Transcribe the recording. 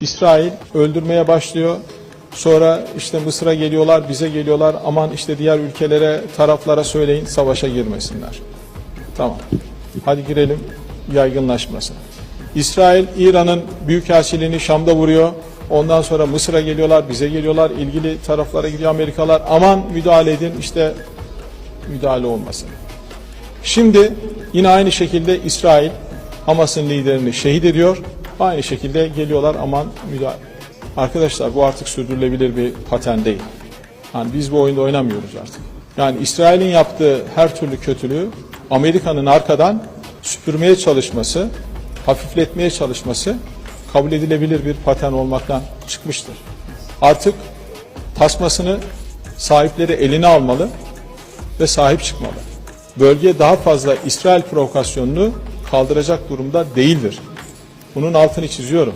İsrail öldürmeye başlıyor. Sonra işte Mısır'a geliyorlar, bize geliyorlar. Aman işte diğer ülkelere, taraflara söyleyin savaşa girmesinler. Tamam. Hadi girelim yaygınlaşmasın. İsrail İran'ın büyükelçiliğini Şam'da vuruyor. Ondan sonra Mısır'a geliyorlar, bize geliyorlar. ilgili taraflara gidiyor Amerikalar. Aman müdahale edin işte müdahale olmasın. Şimdi yine aynı şekilde İsrail Hamas'ın liderini şehit ediyor. Aynı şekilde geliyorlar aman müdahale. Arkadaşlar bu artık sürdürülebilir bir patern değil. Yani biz bu oyunda oynamıyoruz artık. Yani İsrail'in yaptığı her türlü kötülüğü Amerika'nın arkadan süpürmeye çalışması, hafifletmeye çalışması kabul edilebilir bir patern olmaktan çıkmıştır. Artık tasmasını sahipleri eline almalı ve sahip çıkmalı. Bölge daha fazla İsrail provokasyonunu kaldıracak durumda değildir. Bunun altını çiziyorum.